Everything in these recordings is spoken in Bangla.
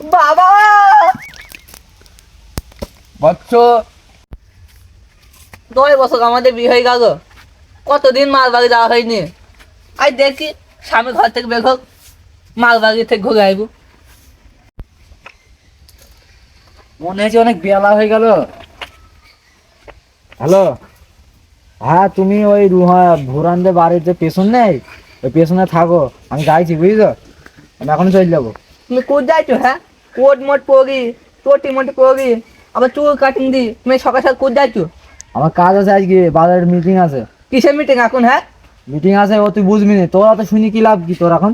বাবা! বৎস দশ বছর আমাদের বিয়ে হয়ে গেল। কতদিন মাল যাওয়া হয়নি? আই দেখি স্বামী ঘর থেকে বের হোক মাল বাড়ি থেকে ঘুরে আইব। মনে হচ্ছে অনেক বেলা হয়ে গেল। হ্যালো? হ্যাঁ তুমি ওই রুহা ভুরানদের বাড়ির যে পেছন নেই? ওই পেছনে থাকো আমি যাইছি বুঝছ? আমি এখন চলে যাব। তুমি কোথ যাইছো হ্যাঁ? কোট মোট পরি চটি মোট পরি আবার চুল কাটিং দি তুমি সকাল সকাল কোথ যাইছো আমার কাজ আছে আজকে বাজারের মিটিং আছে। কিসের মিটিং এখন হ্যাঁ? মিটিং আছে ও তুই বুঝবি না তোরা তো শুনি কি লাভ কি তোর এখন?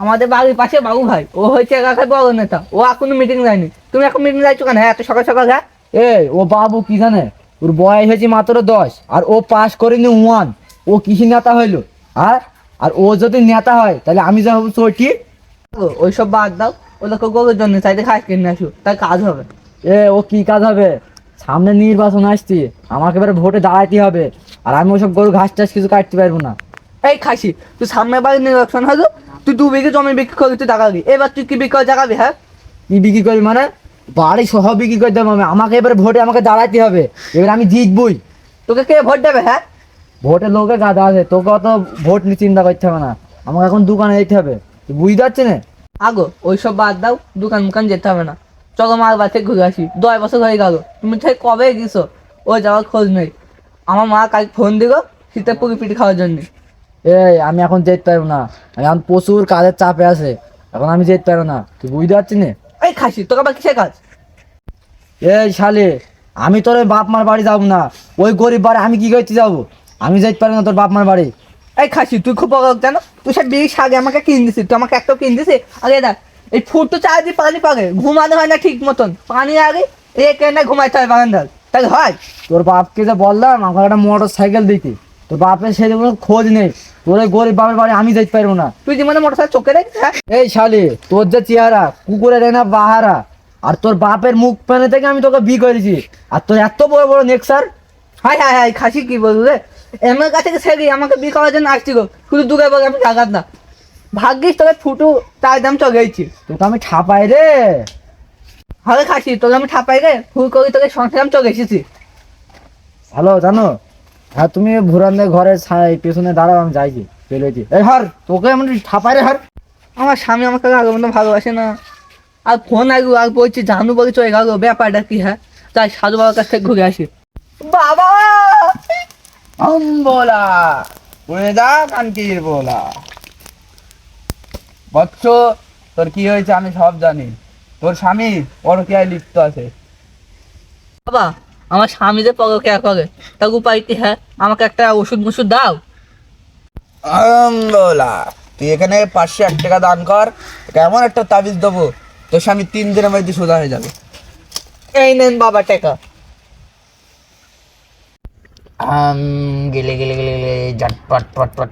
আমাদের বাড়ির পাশে বাবু ভাই ও হয়েছে এলাকায় বড় নেতা ও এখনও মিটিং যায়নি। তুমি এখন মিটিং যাইছো কেন হ্যাঁ এত সকাল সকাল হ্যাঁ? এ ও বাবু কি জানে ওর বয়স হয়েছে মাত্র দশ আর ও পাস করেনি ওয়ান ও কৃষি নেতা হইল আর আর ও যদি নেতা হয় তাহলে আমি যা হব চটি ওইসব বাদ দাও। ওদেরকে গরুর জন্য চাইতে খাস কিনে আসো তার কাজ হবে। এ ও কি কাজ হবে? সামনে নির্বাচন আসছে আমাকে এবারে ভোটে দাঁড়াইতে হবে আর আমি ওসব গরু ঘাস টাস কিছু কাটতে পারব না। এই খাসি তুই সামনে বাড়ি নির্বাচন হলো তুই দু বিঘে জমি বিক্রি করে তুই টাকা দিবি এবার তুই কি বিক্রি করে দিবি হ্যাঁ? কি বিক্রি করি মানে? বাড়ি সহ বিক্রি করতে হবে আমাকে এবারে ভোটে আমাকে দাঁড়াইতে হবে এবার আমি জিতবই। তোকে কে ভোট দেবে হ্যাঁ? ভোটে লোকে গাদা আছে তোকে অত ভোট নিয়ে চিন্তা করতে হবে না আমাকে এখন দোকানে যেতে হবে তুই বুঝতে পারছি না? আগো ওইসব বাদ দাও দোকান মুকান যেতে হবে না। চলো মার বাড়ি ঘুরে আসি। দশ বছর হয়ে গেল তুমি ঠিক কবে গেছো? ওই যাওয়ার খোঁজ নেই। আমার মা কাল ফোন দিল শীতের পুরি পিঠি খাওয়ার জন্য। এই আমি এখন যেতে পারব না। আমি এখন প্রচুর কাজের চাপে আছে। এখন আমি যেতে পারব না। তুই বুঝতে পারছিস না? এই খাসি তোকে আবার কিসের কাজ? এই শালে আমি তোর ওই বাপ মার বাড়ি যাব না। ওই গরিব বাড়ি আমি কি করতে যাব? আমি যেতে পারব না তোর বাপ মার বাড়ি। এই খাসি তুই খুব বড় জানো? তুই সব বিড়ি আগে আমাকে কিন দিছিস তুই আমাকে একটা কিন দিছিস? আগে দেখ এই ফুট তো চার দিয়ে পানি পাগে ঘুমানো হয় না ঠিক মতন। পানি আগে এ কেন ঘুমাইতে হয় বারান্দার তাহলে হয়। তোর বাপকে যে বললাম আমাকে একটা মোটর সাইকেল দিতে। তোর বাপের কোনো খোঁজ নেই। তোর ওই গরিব বাপের বাড়ি আমি যেতে পারব না। তুই জীবনে মোটর সাইকেল চোখে দেখ হ্যাঁ? এই শালি তোর যে চেহারা কুকুরের এনা বাহারা আর তোর বাপের মুখ পেনে থেকে আমি তোকে বি করেছি। আর তোর এত বড় বড় নেক্সার। হাই হাই হাই খাসি কি বলব রে এমএর কাছে ছেড়ে আমাকে বিয়ে করার জন্য আসছি গো। শুধু দুগে বলে আমি জাগাত না। ভাগ্যিস তোকে ফুটু তাই দাম চগেছি তোকে আমি ঠাপাই রে। হবে খাসি তোকে আমি ঠাপাই রে। ফুল করি তোকে সংসার আমি চলে এসেছি। হ্যালো জানো? হ্যাঁ তুমি ভুরানদের ঘরের ছাই- পেছনে দাঁড়াও আমি যাইছি চলেছি এই হার তোকে আমি ঠাপাই রে হার। আমার স্বামী আমাকে আগে মতো ভালোবাসে না। আর ফোন আগে আর বলছি জানু বলে চলে গেল ব্যাপারটা কি হ্যাঁ? তাই সাধু বাবার কাছ থেকে ঘুরে আসি। বাবা! বলা। উড়ে যা কানকির বলা। বৎস তোর কি হয়েছে আমি সব জানি। তোর স্বামী পরকিয়ায় লিপ্ত আছে। বাবা আমার স্বামী যে করে তার উপায় কি হ্যাঁ? আমাকে একটা ওষুধ মুষুধ দাও। বলা। তুই এখানে পাঁচশো এক টাকা দান কর কেমন একটা তাবিজ দেবো তোর স্বামী তিন দিনের মধ্যে সোজা হয়ে যাবে। এই নেন বাবা টাকা। গেলে গেলে গেলে গেলে জাট পাট পাট পাট।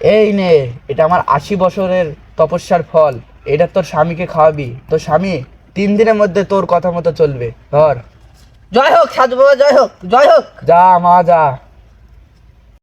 এই নে এটা আমার আশি বছরের তপস্যার ফল। এটা তোর স্বামীকে খাওয়াবি। তোর স্বামী তিন দিনের মধ্যে তোর কথা মতো চলবে। ধর। জয় হোক সাধু বাবা জয় হোক জয় হোক। যা মা যা।